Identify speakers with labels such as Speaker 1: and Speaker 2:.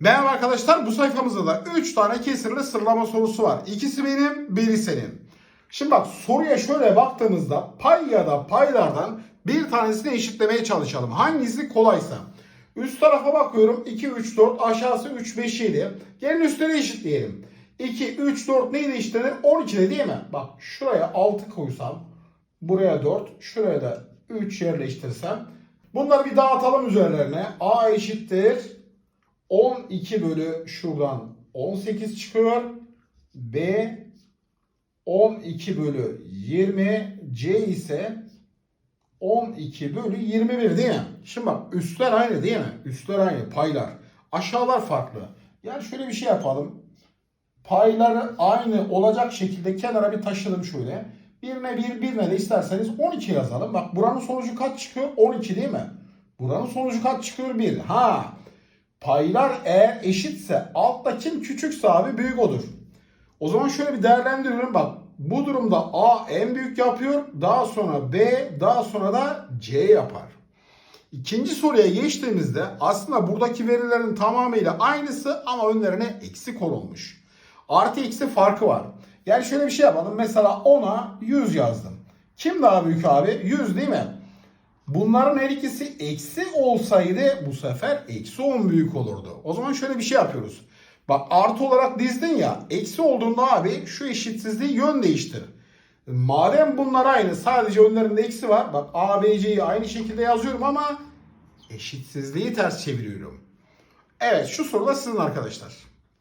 Speaker 1: Merhaba arkadaşlar bu sayfamızda da 3 tane kesirli sıralama sorusu var. İkisi benim, biri senin. Şimdi bak soruya şöyle baktığımızda pay ya da paylardan bir tanesini eşitlemeye çalışalım. Hangisi kolaysa. Üst tarafa bakıyorum 2, 3, 4 aşağısı 3, 5, 7. Gelin üstleri eşitleyelim. 2, 3, 4 neyle eşitlenir? 12'de değil mi? Bak şuraya 6 koysam buraya 4 şuraya da 3 yerleştirsem bunları bir dağıtalım üzerlerine. A eşittir 12 bölü şuradan 18 çıkıyor. B 12 bölü 20. C ise 12 bölü 21 değil mi? Şimdi bak üstler aynı değil mi? Üstler aynı paylar. Aşağılar farklı. Yani şöyle bir şey yapalım. Payları aynı olacak şekilde kenara bir taşıyalım şöyle. Birine bir, birine de isterseniz 12 yazalım. Bak buranın sonucu kaç çıkıyor? 12 değil mi? Buranın sonucu kaç çıkıyor? 1. Ha Paylar eğer eşitse altta kim küçükse abi büyük odur. O zaman şöyle bir değerlendiriyorum bak. Bu durumda A en büyük yapıyor. Daha sonra B daha sonra da C yapar. İkinci soruya geçtiğimizde aslında buradaki verilerin tamamıyla aynısı ama önlerine eksi konulmuş. Artı eksi farkı var. Yani şöyle bir şey yapalım. Mesela 10'a 100 yazdım. Kim daha büyük abi? 100 değil mi? Bunların her ikisi eksi olsaydı bu sefer eksi 10 büyük olurdu. O zaman şöyle bir şey yapıyoruz. Bak artı olarak dizdin ya eksi olduğunda abi şu eşitsizliği yön değiştir. Madem bunlar aynı sadece önlerinde eksi var. Bak A, B, C'yi aynı şekilde yazıyorum ama eşitsizliği ters çeviriyorum. Evet şu soru da sizin arkadaşlar.